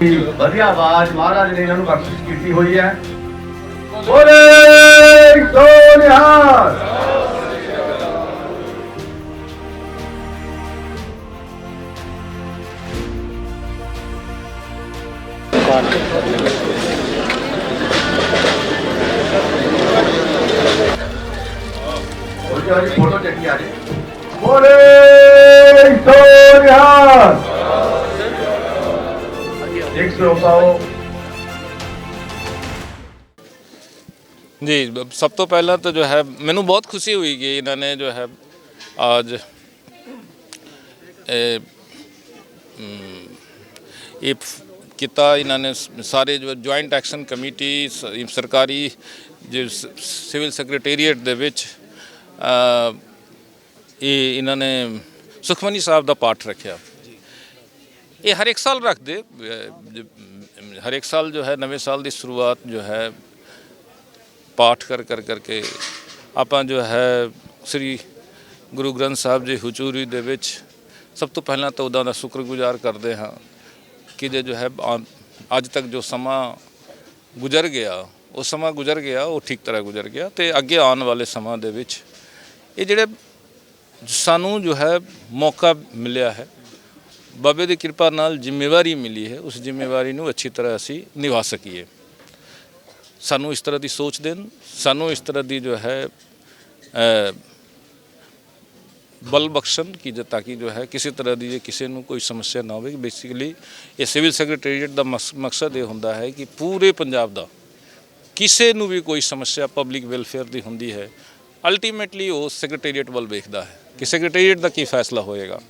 ਵਧੀਆ ਆਵਾਜ਼ ਮਹਾਰਾਜ ਨੇ ਇਹਨਾਂ ਨੂੰ ਬਖਸ਼ਿਸ਼ ਕੀਤੀ ਹੋਈ ਹੈ। ਬੋਲੇ ਸੋਨਿਹਾਰ। ਫੋਟੋ ਇੱਕ ਸੌ ਪਾਓ ਜੀ ਬ- ਸਭ ਤੋਂ ਪਹਿਲਾਂ ਤਾਂ ਜੋ ਹੈ ਮੈਨੂੰ ਬਹੁਤ ਖੁਸ਼ੀ ਹੋਈ ਕਿ ਇਹਨਾਂ ਨੇ ਜੋ ਹੈ ਅੱਜ ਇਹ ਅਮ, ਇਹ ਫ- ਕੀਤਾ। ਇਹਨਾਂ ਨੇ ਸਾਰੇ ਜੋ ਜੁਆਇੰਟ ਐਕਸ਼ਨ ਕਮੇਟੀ ਸ- ਸਰਕਾਰੀ ਜੋ ਸ- ਸਿਵਲ ਸੈਕਟਰੀਏਟ ਦੇ ਵਿੱਚ ਅ, ਇਹ ਇਹਨਾਂ ਨੇ ਸੁਖਮਨੀ ਸਾਹਿਬ ਦਾ ਪਾਠ ਰੱਖਿਆ। ਇਹ ਹਰ ਇੱਕ ਸਾਲ ਰੱਖਦੇ ਅ, ਜ- ਹਰ ਇੱਕ ਸਾਲ ਜੋ ਹੈ, ਨਵੇਂ ਸਾਲ ਦੀ ਸ਼ੁਰੂਆਤ ਜੋ ਹੈ, ਪਾਠ ਕਰ ਕਰ ਕਰਕੇ ਆਪਾਂ ਜੋ ਹੈ, ਸ੍ਰੀ ਗੁਰੂ ਗ੍ਰੰਥ ਸਾਹਿਬ ਜੀ ਹਜ਼ੂਰੀ ਦੇ ਵਿੱਚ ਸਭ ਤੋਂ ਪਹਿਲਾਂ ਤਾਂ ਉਹਦਾ ਦਾ ਸ਼ੁਕਰਗੁਜ਼ਾਰ ਕਰਦੇ ਹਾਂ ਕਿ ਜੇ ਜੋ ਹੈ ਅੱਜ ਤੱਕ ਜੋ ਸਮਾਂ ਗੁਜ਼ਰ ਗਿਆ, ਉਹ ਸਮਾਂ ਗੁਜ਼ਰ ਗਿਆ, ਉਹ ਠੀਕ ਤਰ੍ਹਾਂ ਗੁਜ਼ਰ ਗਿਆ ਤੇ ਅੱਗੇ ਆਉਣ ਵਾਲੇ ਸਮਾਂ ਦੇ ਵਿੱਚ ਇਹ ਜਿਹੜੇ ਸਾਨੂੰ ਜੋ ਹੈ, ਮੌਕਾ ਮਿਲਿਆ ਹੈ ਬਾਬੇ ਦੀ ਕਿਰਪਾ ਨਾਲ ਜ਼ਿੰਮੇਵਾਰੀ ਮਿਲੀ ਹੈ। ਉਸ ਜ਼ਿੰਮੇਵਾਰੀ ਨੂੰ ਅੱਛੀ ਤਰ੍ਹਾਂ ਅਸੀਂ ਨਿਭਾ ਸਕੀਏ। ਸਾਨੂੰ ਇਸ ਤਰ੍ਹਾਂ ਦੀ ਸੋਚ ਦੇਣ। ਸਾਨੂੰ ਇਸ ਤਰ੍ਹਾਂ ਦੀ ਜੋ ਹੈ ਬਲ ਬਖਸ਼ਣ ਕਿ ਜੇ, ਤਾਂ ਕਿ ਜੋ ਹੈ ਕਿਸੇ ਤਰ੍ਹਾਂ ਦੀ ਜੇ ਕਿਸੇ ਨੂੰ ਕੋਈ ਸਮੱਸਿਆ ਨਾ ਹੋਵੇ। ਬੇਸਿਕਲੀ ਇਹ ਸਿਵਲ ਸੈਕਟਰੀਏਟ ਦਾ ਮਕਸ- ਮਕਸਦ ਇਹ ਹੁੰਦਾ ਹੈ ਕਿ ਪੂਰੇ ਪੰਜਾਬ ਦਾ ਕਿਸੇ ਨੂੰ ਵੀ ਕੋਈ ਸਮੱਸਿਆ ਪਬਲਿਕ ਵੈਲਫੇਅਰ ਦੀ ਹੁੰਦੀ ਹੈ ਅਲਟੀਮੇਟਲੀ ਉਹ ਸੈਕਟਰੀਏਟ ਵੱਲ ਵੇਖਦਾ ਹੈ ਕਿ ਸੈਕਟਰੀਏਟ ਦਾ ਕੀ ਫੈਸਲਾ ਹੋਏਗਾ।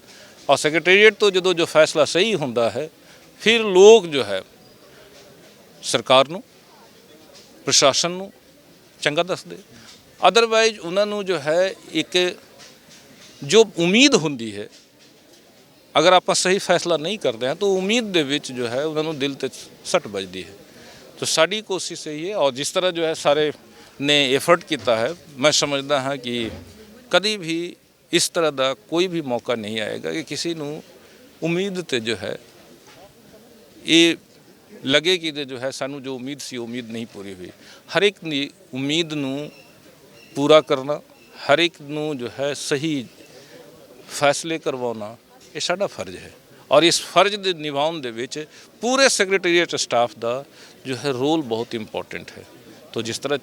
ਔਰ ਸੈਕਟਰੀਏਟ ਤੋਂ ਜਦੋਂ ਜੋ ਫੈਸਲਾ ਸਹੀ ਹੁੰਦਾ ਹੈ, ਫਿਰ ਲੋਕ ਜੋ ਹੈ ਸਰਕਾਰ ਨੂੰ, ਪ੍ਰਸ਼ਾਸਨ ਨੂੰ ਚੰਗਾ ਦੱਸਦੇ। ਅਦਰਵਾਈਜ਼ ਉਹਨਾਂ ਨੂੰ ਜੋ ਹੈ ਇੱਕ ਜੋ ਉਮੀਦ ਹੁੰਦੀ ਹੈ, ਅਗਰ ਆਪਾਂ ਸਹੀ ਫੈਸਲਾ ਨਹੀਂ ਕਰਦੇ ਹਾਂ, ਤਾਂ ਉਮੀਦ ਦੇ ਵਿੱਚ ਜੋ ਹੈ ਉਹਨਾਂ ਨੂੰ ਦਿਲ ਤੇ ਸੱਟ ਵੱਜਦੀ ਹੈ। ਤਾਂ ਸਾਡੀ ਕੋਸ਼ਿਸ਼ ਇਹੀ ਹੈ, ਔਰ ਜਿਸ ਤਰ੍ਹਾਂ ਜੋ ਹੈ ਸਾਰੇ ਨੇ ਐਫਰਟ ਕੀਤਾ ਹੈ, ਮੈਂ ਸਮਝਦਾ ਹਾਂ ਕਿ ਕਦੀ ਵੀ ਇਸ ਤਰ੍ਹਾਂ ਦਾ ਕੋਈ ਵੀ ਮੌਕਾ ਨਹੀਂ ਆਏਗਾ ਕਿ ਕਿਸੇ ਨੂੰ ਉਮੀਦ ਤੇ ਜੋ ਹੈ, ਇਹ ਲੱਗੇ ਕਿ ਜੋ ਹੈ ਸਾਨੂੰ ਜੋ ਉਮੀਦ ਸੀ, ਉਹ ਉਮੀਦ ਨਹੀਂ ਪੂਰੀ ਹੋਈ। ਹਰ ਇੱਕ ਦੀ ਉਮੀਦ ਨੂੰ ਪੂਰਾ ਕਰਨਾ, ਹਰ ਇੱਕ ਨੂੰ ਜੋ ਹੈ ਸਹੀ ਫੈਸਲੇ ਕਰਵਾਉਣਾ, ਇਹ ਸਾਡਾ ਫਰਜ਼ ਹੈ। ਔਰ ਇਸ ਫਰਜ਼ ਦੇ ਨਿਭਾਉਣ ਦੇ ਵਿੱਚ ਪੂਰੇ ਸੈਕਟਰੀਏਟ ਸਟਾਫ ਦਾ ਜੋ ਹੈ ਰੋਲ ਬਹੁਤ ਇੰਪੋਰਟੈਂਟ ਹੈ। ਤੋ ਜਿਸ ਤਰ੍ਹਾਂ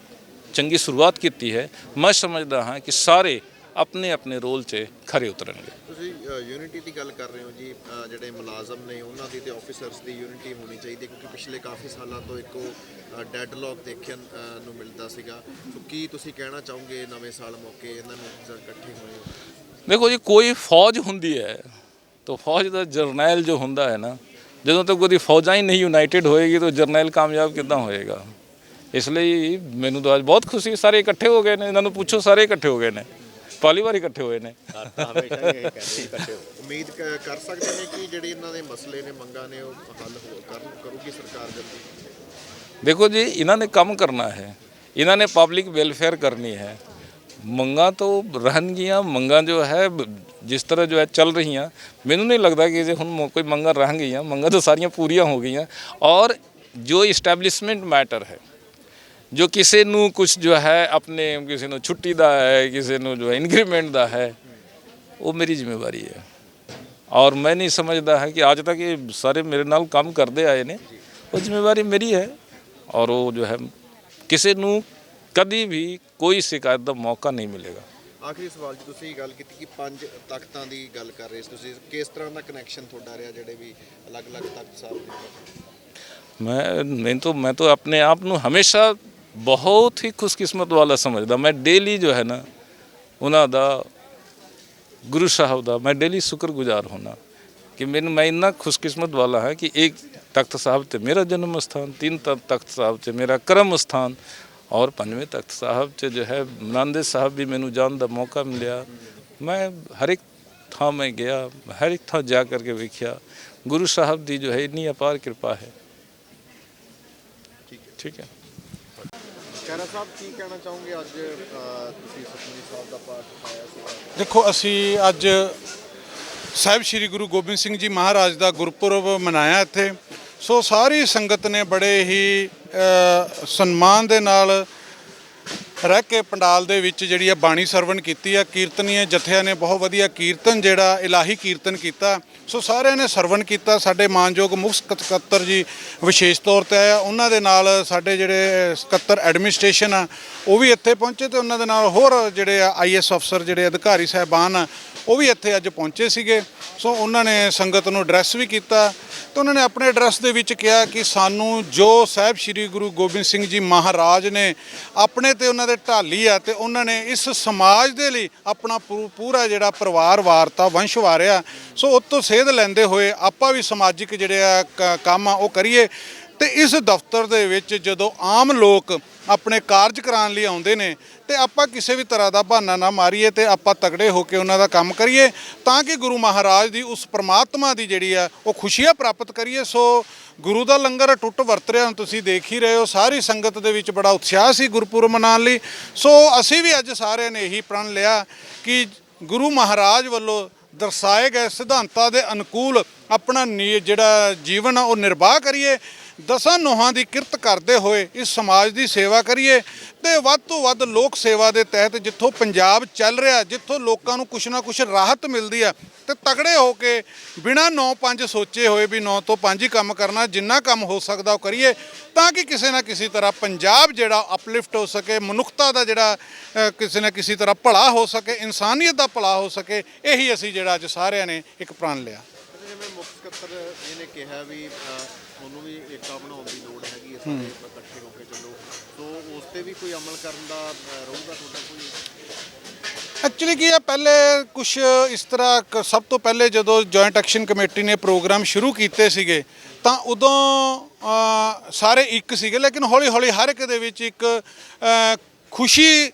ਚੰਗੀ ਸ਼ੁਰੂਆਤ ਕੀਤੀ ਹੈ, ਮੈਂ ਸਮਝਦਾ ਹਾਂ ਕਿ ਸਾਰੇ ਆਪਣੇ ਆਪਣੇ ਰੋਲ 'ਚ ਖਰੇ ਉਤਰਨਗੇ। ਤੁਸੀਂ ਯੂਨਿਟੀ ਦੀ ਗੱਲ ਕਰ ਰਹੇ ਹੋ ਜੀ ਜਿਹੜੇ ਮੁਲਾਜ਼ਮ ਨੇ ਉਹਨਾਂ ਦੀ ਤੇ ਆਫੀਸਰਸ ਦੀ ਯੂਨਿਟੀ ਹੋਣੀ ਚਾਹੀਦੀ ਕਿਉਂਕਿ ਪਿਛਲੇ ਕਾਫੀ ਸਾਲਾਂ ਤੋਂ ਇੱਕੋ ਡੈਡਲੌਕ ਦੇਖਣ ਨੂੰ ਮਿਲਦਾ ਸੀਗਾ। ਸੋ ਕੀ ਤੁਸੀਂ ਕਹਿਣਾ ਚਾਹੋਗੇ ਨਵੇਂ ਸਾਲ ਮੌਕੇ ਇਹਨਾਂ ਨੂੰ ਇਕੱਠੇ ਹੋਏ ਦੇਖੋ ਜੀ ਕੋਈ ਫੌਜ ਹੁੰਦੀ ਹੈ ਤਾਂ ਫੌਜ ਦਾ ਜਰਨੈਲ ਜੋ ਹੁੰਦਾ ਹੈ ਨਾ ਜਦੋਂ ਤੱਕ ਉਹਦੀ ਫੌਜਾਂ ਹੀ ਨਹੀਂ ਯੂਨਾਈਟਿਡ ਹੋਏਗੀ ਤਾਂ ਜਰਨੈਲ ਕਾਮਯਾਬ ਕਿੱਦਾਂ ਹੋਏਗਾ? ਇਸ ਲਈ ਮੈਨੂੰ ਤਾਂ ਅੱਜ ਬਹੁਤ ਖੁਸ਼ੀ ਸਾਰੇ ਇਕੱਠੇ ਹੋ ਗਏ ਨੇ ਇਹਨਾਂ ਨੂੰ ਪੁੱਛੋ ਸਾਰੇ ਇਕੱਠੇ ਹੋ ਗਏ ਨੇ। ਪਹਿਲੀ ਵਾਰ ਇਕੱਠੇ ਹੋਏ ਨੇ। ਉਮੀਦ ਕ- ਕਰ ਸਕਦੇ ਨੇ ਕਿ ਜਿਹੜੇ ਇਹਨਾਂ ਦੇ ਮਸਲੇ ਨੇ ਮੰਗਾਂ ਨੇ ਉਹ ਹੱਲ ਹੋ ਕਰਨ ਕਰੂਗੀ ਸਰਕਾਰ ਜਲਦੀ? ਦੇਖੋ ਜੀ ਇਹਨਾਂ ਨੇ ਕੰਮ ਕਰਨਾ ਹੈ। ਇਹਨਾਂ ਨੇ ਪਬਲਿਕ ਵੈਲਫੇਅਰ ਕਰਨੀ ਹੈ। ਮੰਗਾਂ ਤੋਂ ਰਹਿਣਗੀਆਂ ਮੰਗਾਂ ਜੋ ਹੈ ਬ- ਜਿਸ ਤਰ੍ਹਾਂ ਜੋ ਹੈ ਚੱਲ ਰਹੀਆਂ। ਮੈਨੂੰ ਨਹੀਂ ਲੱਗਦਾ ਕਿ ਜੇ ਹੁਣ ਮ- ਕੋਈ ਮੰਗਾਂ ਰਹਿਣਗੀਆਂ ਮੰਗਾਂ ਤਾਂ ਸਾਰੀਆਂ ਪੂਰੀਆਂ ਹੋ ਗਈਆਂ। ਔਰ ਜੋ ਇਸਟੈਬਲਿਸ਼ਮੈਂਟ ਮੈਟਰ ਹੈ ਜੋ ਕਿਸੇ ਨੂੰ ਕੁਝ ਜੋ ਹੈ ਆਪਣੇ ਕਿਸੇ ਨੂੰ ਛੁੱਟੀ ਦਾ ਹੈ ਕਿਸੇ ਨੂੰ ਜੋ ਇਨਕਰੀਮੈਂਟ ਦਾ ਹੈ ਉਹ ਮੇਰੀ ਜ਼ਿੰਮੇਵਾਰੀ ਹੈ। ਔਰ ਮੈਂ ਨਹੀਂ ਸਮਝਦਾ ਹੈ ਕਿ ਅੱਜ ਤੱਕ ਇਹ ਸਾਰੇ ਮੇਰੇ ਨਾਲ ਕੰਮ ਕਰਦੇ ਆਏ ਨੇ ਉਹ ਜ਼ਿੰਮੇਵਾਰੀ ਮੇਰੀ ਹੈ। ਔਰ ਉਹ ਜੋ ਹੈ ਕਿਸੇ ਨੂੰ ਕਦੀ ਵੀ ਕੋਈ ਸ਼ਿਕਾਇਤ ਦਾ ਮੌਕਾ ਨਹੀਂ ਮਿਲੇਗਾ। ਆਖਰੀ ਸਵਾਲ ਜੀ ਤੁਸੀਂ ਗੱਲ ਕੀਤੀ ਕਿ ਪੰਜ ਤਖਤਾਂ ਦੀ ਗੱਲ ਕਰ ਰਹੇ ਸੀ ਤੁਸੀਂ। ਕਿਸ ਤਰ੍ਹਾਂ ਦਾ ਕਨੈਕਸ਼ਨ ਤੁਹਾਡਾ ਰਿਹਾ ਜਿਹੜੇ ਵੀ ਅਲੱਗ-ਅਲੱਗ ਤਖਤ ਸਾਹਿਬ ਨੇ? ਮੈਂ ਮੈਂ ਤਾਂ ਮੈਂ ਤਾਂ ਆਪਣੇ ਆਪ ਨੂੰ ਹਮੇਸ਼ਾ ਬਹੁਤ ਹੀ ਖੁਸ਼ਕਿਸਮਤ ਵਾਲਾ ਸਮਝਦਾ। ਮੈਂ ਡੇਲੀ ਜੋ ਹੈ ਨਾ, ਉਹਨਾਂ ਦਾ, ਗੁਰੂ ਸਾਹਿਬ ਦਾ ਮੈਂ ਡੇਲੀ ਸ਼ੁਕਰਗੁਜ਼ਾਰ ਹੋਣਾ ਕਿ ਮੈਨੂੰ, ਮੈਂ ਇੰਨਾ ਖੁਸ਼ਕਿਸਮਤ ਵਾਲਾ ਹਾਂ ਕਿ ਇੱਕ ਤਖਤ ਸਾਹਿਬ ਤੇ ਮੇਰਾ ਜਨਮ ਸਥਾਨ, ਤਿੰਨ ਤ- ਤਖਤ ਸਾਹਿਬ ਤੇ ਮੇਰਾ ਕਰਮ ਸਥਾਨ ਔਰ ਪੰਜਵੇਂ ਤਖਤ ਸਾਹਿਬ ਚ ਜੋ ਹੈ, ਨੰਦੇ ਸਾਹਿਬ ਵੀ ਮੈਨੂੰ ਜਾਣ ਦਾ ਮੌਕਾ ਮਿਲਿਆ। ਮੈਂ ਹਰ ਇੱਕ ਥਾਂ ਮੈਂ ਗਿਆ, ਹਰ ਇੱਕ ਥਾਂ ਜਾ ਕਰਕੇ ਵੇਖਿਆ। ਗੁਰੂ ਸਾਹਿਬ ਦੀ ਜੋ ਹੈ ਇੰਨੀ ਅਪਾਰ ਕਿਰਪਾ ਹੈ। ਠੀਕ ਹੈ। ਖੈਰਾ ਸਾਹਿਬ, ਕੀ ਕਹਿਣਾ ਚਾਹੋਗੇ ਅੱਜ ਤੁਸੀਂ ਸੁਖਮਨੀ ਸਾਹਿਬ ਦਾ ਪਾਠ ਪਾਇਆ ਸੀ? ਦੇਖੋ, ਅਸੀਂ ਅੱਜ ਸਾਹਿਬ ਸ੍ਰੀ ਗੁਰੂ ਗੋਬਿੰਦ ਸਿੰਘ ਜੀ ਮਹਾਰਾਜ ਦਾ ਗੁਰਪੁਰਬ ਮਨਾਇਆ ਇੱਥੇ। ਸੋ ਸਾਰੀ ਸੰਗਤ ਨੇ ਬੜੇ ਹੀ ਸਨਮਾਨ ਦੇ ਨਾਲ ਰਹਿ ਕੇ ਪੰਡਾਲ ਦੇ ਵਿੱਚ ਜਿਹੜੀ ਆ ਬਾਣੀ ਸਰਵਣ ਕੀਤੀ ਆ, ਕੀਰਤਨੀਏ ਜਥਿਆਂ ਨੇ ਬਹੁਤ ਵਧੀਆ ਕੀਰਤਨ ਜਿਹੜਾ ਇਲਾਹੀ ਕੀਰਤਨ ਕੀਤਾ। ਸੋ ਸਾਰਿਆਂ ਨੇ ਸਰਵਣ ਕੀਤਾ, ਸਾਡੇ ਮਾਨਯੋਗ ਮੁੱਖ ਸਕੱਤਰ ਜੀ ਵਿਸ਼ੇਸ਼ ਤੌਰ ਤੇ ਆਏ ਆ, ਉਹਨਾਂ ਦੇ ਨਾਲ ਸਾਡੇ ਜਿਹੜੇ ਸਕੱਤਰ ਐਡਮਿਨਿਸਟ੍ਰੇਸ਼ਨ ਆ, ਉਹ ਵੀ ਇੱਥੇ ਪਹੁੰਚੇ ਤੇ ਉਹਨਾਂ ਦੇ ਨਾਲ ਹੋਰ ਜਿਹੜੇ ਆ ਆਈਐਸ ਅਫਸਰ ਜਿਹੜੇ ਅਧਿਕਾਰੀ ਸਾਹਿਬਾਨ ਆ, ਉਹ ਵੀ ਇੱਥੇ ਅੱਜ ਪਹੁੰਚੇ ਸੀਗੇ। ਸੋ ਉਹਨਾਂ ਨੇ ਸੰਗਤ ਨੂੰ ਐਡਰੈਸ ਵੀ ਕੀਤਾ ਤੇ ਉਹਨਾਂ ਨੇ ਆਪਣੇ ਐਡਰੈਸ ਦੇ ਵਿੱਚ ਕਿਹਾ ਕਿ ਸਾਨੂੰ ਜੋ ਸਾਹਿਬ ਸ੍ਰੀ ਗੁਰੂ ਗੋਬਿੰਦ ਸਿੰਘ ਜੀ ਮਹਾਰਾਜ ਨੇ ਆਪਣੇ ਤੇ ਉਹਨਾਂ ਦੇ ਢਾਲੀ ਆ ਤੇ ਉਹਨਾਂ ਨੇ ਇਸ ਸਮਾਜ ਦੇ ਲਈ ਆਪਣਾ ਪੂ- ਪੂਰਾ ਜਿਹੜਾ ਪਰਿਵਾਰ ਵਾਰਤਾ, ਵੰਸ਼ ਵਾਰਿਆ। ਸੋ ਉਹ ਤੋਂ ਸੇਧ ਲੈਂਦੇ ਹੋਏ ਆਪਾਂ ਵੀ ਸਮਾਜਿਕ ਜਿਹੜੇ ਆ ਕ- ਕੰਮ ਆ ਉਹ ਕਰੀਏ। ਤੇ ਇਸ ਦਫ਼ਤਰ ਦੇ ਵਿੱਚ ਜਦੋਂ ਆਮ ਲੋਕ ਆਪਣੇ ਕਾਰਜ ਕਰਾਉਣ ਲਈ ਆਉਂਦੇ ਨੇ ਤੇ ਆਪਾਂ ਕਿਸੇ ਵੀ ਤਰ੍ਹਾਂ ਦਾ ਬਹਾਨਾ ਨਾ ਮਾਰੀਏ ਤੇ ਆਪਾਂ ਤਗੜੇ ਹੋ ਕੇ ਉਹਨਾਂ ਦਾ ਕੰਮ ਕਰੀਏ ਤਾਂ ਕਿ ਗੁਰੂ ਮਹਾਰਾਜ ਦੀ ਉਸ ਪ੍ਰਮਾਤਮਾ ਦੀ ਜਿਹੜੀ ਆ, ਉਹ ਖੁਸ਼ੀਆਂ ਪ੍ਰਾਪਤ ਕਰੀਏ। ਸੋ ਗੁਰੂ ਦਾ ਲੰਗਰ ਟੁੱਟ ਵਰਤ ਰਿਹਾ ਹੁਣ ਤੁਸੀਂ ਦੇਖ ਹੀ ਰਹੇ ਹੋ, ਸਾਰੀ ਸੰਗਤ ਦੇ ਵਿੱਚ ਬੜਾ ਉਤਸ਼ਾਹ ਸੀ ਗੁਰਪੁਰਬ ਮਨਾਉਣ ਲਈ। ਸੋ ਅਸੀਂ ਵੀ ਅੱਜ ਸਾਰਿਆਂ ਨੇ ਇਹੀ ਪ੍ਰਣ ਲਿਆ ਕਿ ਗੁਰੂ ਮਹਾਰਾਜ ਵੱਲੋਂ ਦਰਸਾਏ ਗਏ ਸਿਧਾਂਤਾਂ ਦੇ ਅਨੁਕੂਲ ਆਪਣਾ ਨੀ- ਜਿਹੜਾ ਜੀਵਨ ਆ, ਉਹ ਨਿਰਵਾਹ ਕਰੀਏ। ਦਸਾਂ ਨੋਹਾਂ ਦੀ ਕਿਰਤ ਕਰਦੇ ਹੋਏ ਇਸ ਸਮਾਜ ਦੀ ਸੇਵਾ ਕਰੀਏ ਤੇ ਵੱਧ ਤੋਂ ਵੱਧ ਲੋਕ ਸੇਵਾ ਦੇ ਤਹਿਤ ਜਿੱਥੋਂ ਪੰਜਾਬ ਚੱਲ ਰਿਹਾ, ਜਿੱਥੋਂ ਲੋਕਾਂ ਨੂੰ ਕੁਛ ਨਾ ਕੁਛ ਰਾਹਤ ਮਿਲਦੀ ਆ ਤੇ ਤਗੜੇ ਹੋ ਕੇ ਬਿਨਾ 9-5 ਸੋਚੇ ਹੋਏ ਵੀ 9 ਤੋਂ 5 ਹੀ ਕੰਮ ਕਰਨਾ, ਜਿੰਨਾ ਕੰਮ ਹੋ ਸਕਦਾ ਉਹ ਕਰੀਏ ਤਾਂ ਕਿ ਕਿਸੇ ਨਾ ਕਿਸੇ ਤਰ੍ਹਾਂ ਪੰਜਾਬ ਜਿਹੜਾ ਅਪਲਿਫਟ ਹੋ ਸਕੇ, ਮਨੁੱਖਤਾ ਦਾ ਜਿਹੜਾ ਕਿਸੇ ਨਾ ਕਿਸੇ ਤਰ੍ਹਾਂ ਭਲਾ ਹੋ ਸਕੇ, ਇਨਸਾਨੀਅਤ ਦਾ ਭਲਾ ਹੋ ਸਕੇ, ਇਹੀ ਅਸੀਂ ਜਿਹੜਾ ਅੱਜ ਸਾਰਿਆਂ ਨੇ ਇੱਕ ਪ੍ਰਣ ਲਿਆ। ਜਿਵੇਂ ਮੁੱਖ ਸਕੱਤਰ ਜੀ ਨੇ ਕਿਹਾ ਵੀ ਇਕੱਠੇ ਹੋ। ਕੇ ਚੱਲੋ ਸੋ ਉਸ ਤੇ ਵੀ ਕੋਈ ਅਮਲ ਕਰਨ ਦਾ ਅ, ਰਹੂਗਾ ਤੁਹਾਡਾ ਕੋਈ? ਐਕਚੁਅਲੀ ਕੀ ਹੈ ਪਹਿਲੇ ਕੁਝ ਇਸ ਤਰ੍ਹਾਂ ਸਭ ਤੋਂ ਪਹਿਲੇ ਜਦੋਂ ਜੁਆਇੰਟ ਐਕਸ਼ਨ ਕਮੇਟੀ ਨੇ ਪ੍ਰੋਗਰਾਮ ਸ਼ੁਰੂ ਕੀਤੇ ਸੀਗੇ ਤਾਂ ਉਦੋਂ ਸਾਰੇ ਇੱਕ ਸੀਗੇ ਲੇਕਿਨ ਹੌਲੀ ਹੌਲੀ ਹਰ ਇੱਕ ਦੇ ਵਿੱਚ ਇੱਕ ਖੁਸ਼ੀ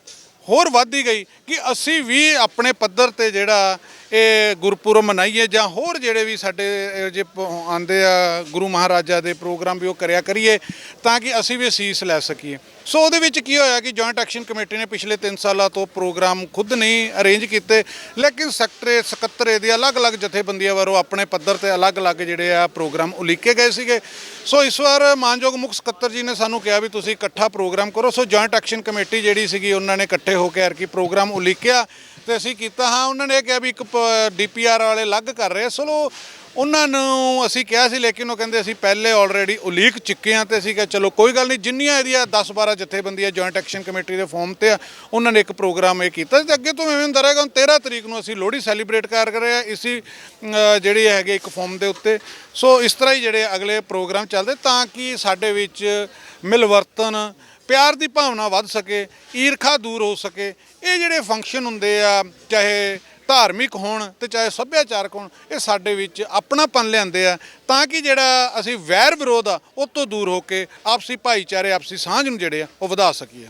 ਹੋਰ ਵੱਧਦੀ ਗਈ ਕਿ ਅਸੀਂ ਵੀ ਆਪਣੇ ਪੱਧਰ ਤੇ ਜਿਹੜਾ ਇਹ ਗੁਰਪੁਰਬ ਮਨਾਈਏ ਜਾਂ ਹੋਰ ਜਿਹੜੇ ਵੀ ਸਾਡੇ ਜੇ ਪ- ਆਉਂਦੇ ਆ ਗੁਰੂ ਮਹਾਰਾਜਾ ਦੇ ਪ੍ਰੋਗਰਾਮ ਵੀ ਉਹ ਕਰਿਆ ਕਰੀਏ ਤਾਂ ਕਿ ਅਸੀਂ ਵੀ ਅਸੀਸ ਲੈ ਸਕੀਏ। ਸੋ ਉਹਦੇ ਵਿੱਚ ਕੀ ਹੋਇਆ ਕਿ ਜੁਆਇੰਟ ਐਕਸ਼ਨ ਕਮੇਟੀ ਨੇ ਪਿਛਲੇ 3 ਸਾਲਾਂ ਤੋਂ ਪ੍ਰੋਗਰਾਮ ਖੁਦ ਨਹੀਂ ਅਰੇਂਜ ਕੀਤੇ, ਲੇਕਿਨ ਸੈਕਟਰੇ ਸਕੱਤਰੇ ਦੀ ਅਲੱਗ-ਅਲੱਗ ਜਥੇਬੰਦੀਆਂ ਵੱਲੋਂ ਆਪਣੇ ਪੱਧਰ ਤੇ ਅਲੱਗ-ਅਲੱਗ ਜਿਹੜੇ ਆ ਪ੍ਰੋਗਰਾਮ ਉਲੀਕੇ ਗਏ ਸੀਗੇ। ਸੋ ਇਸ ਵਾਰ ਮਾਨਯੋਗ ਮੁੱਖ ਸਕੱਤਰ ਜੀ ਨੇ ਸਾਨੂੰ ਕਿਹਾ ਵੀ ਤੁਸੀਂ ਇਕੱਠਾ ਪ੍ਰੋਗਰਾਮ ਕਰੋ। ਸੋ ਜੁਆਇੰਟ ਐਕਸ਼ਨ ਕਮੇਟੀ ਜਿਹੜੀ ਸੀਗੀ, ਉਹਨਾਂ ਨੇ ਇਕੱਠੇ ਹੋ ਕੇ ਆਰ ਅਰਕੀ ਪ੍ਰੋਗਰਾਮ ਉਲੀਕਿਆ। ਤੇ ਅਸੀਂ ਕੀਤਾ, ਹਾਂ, ਉਹਨਾਂ ਨੇ ਇਹ ਕਿਹਾ ਵੀ ਇੱਕ ਡੀਪੀਆਰ ਵਾਲੇ ਅਲੱਗ ਕਰ ਰਹੇ ਆ। ਚਲੋ, ਉਹਨਾਂ ਨੂੰ ਅਸੀਂ ਕਿਹਾ ਸੀ, ਲੇਕਿਨ ਉਹ ਕਹਿੰਦੇ ਅਸੀਂ ਪਹਿਲੇ ਆਲਰੇਡੀ ਉਲੀਕ ਚੁੱਕੇ ਹਾਂ ਤੇ ਅਸੀਂ ਕਿਹਾ, ਚਲੋ, ਕੋਈ ਗੱਲ ਨਹੀਂ, ਜਿੰਨੀਆਂ ਇਹਦੀਆਂ 10 12 ਜਥੇਬੰਦੀਆਂ ਜੁਆਇੰਟ ਐਕਸ਼ਨ ਕਮੇਟੀ ਦੇ ਫਾਰਮ ਤੇ ਆ, ਉਹਨਾਂ ਨੇ ਇੱਕ ਪ੍ਰੋਗਰਾਮ ਇਹ ਕੀਤਾ ਤੇ ਅੱਗੇ ਤੋਂ ਐਵੇਂ ਹੁੰਦਾ ਰਹੇਗਾ, ਹੁਣ 13 ਤਰੀਕ ਨੂੰ ਅਸੀਂ ਲੋਹੜੀ ਸੈਲੀਬ੍ਰੇਟ ਕਰ ਰਹੇ ਆ ਇਸੀ ਜਿਹੜੇ ਹੈਗੇ ਇੱਕ ਫਾਰਮ ਦੇ ਉੱਤੇ ਸੋ, ਇਸ ਤਰ੍ਹਾਂ ਹੀ ਜਿਹੜੇ ਅਗਲੇ ਪ੍ਰੋਗਰਾਮ ਚੱਲਦੇ, ਤਾਂ ਕਿ ਸਾਡੇ ਵਿੱਚ ਮਿਲਵਰਤਨ ਪਿਆਰ ਦੀ ਭਾਵਨਾ ਵੱਧ ਸਕੇ, ਈਰਖਾ ਦੂਰ ਹੋ ਸਕੇ, ਇਹ ਜਿਹੜੇ ਫੰਕਸ਼ਨ ਹੁੰਦੇ ਆ, ਚਾਹੇ ਧਾਰਮਿਕ ਹੋਣ ਤੇ ਚਾਹੇ ਸੱਭਿਆਚਾਰਕ ਹੋਣ, ਇਹ ਸਾਡੇ ਵਿੱਚ ਆਪਣਾਪਨ ਲਿਆਉਂਦੇ ਆ। ਤਾਂ ਕਿ ਜਿਹੜਾ ਅਸੀਂ ਵੈਰ ਵਿਰੋਧ ਆ, ਉਹ ਤੋਂ ਦੂਰ ਹੋ ਕੇ ਆਪਸੀ ਭਾਈਚਾਰੇ, ਆਪਸੀ ਸਾਂਝ ਨੂੰ ਜਿਹੜੇ ਆ, ਉਹ ਵਧਾ ਸਕੀਏ।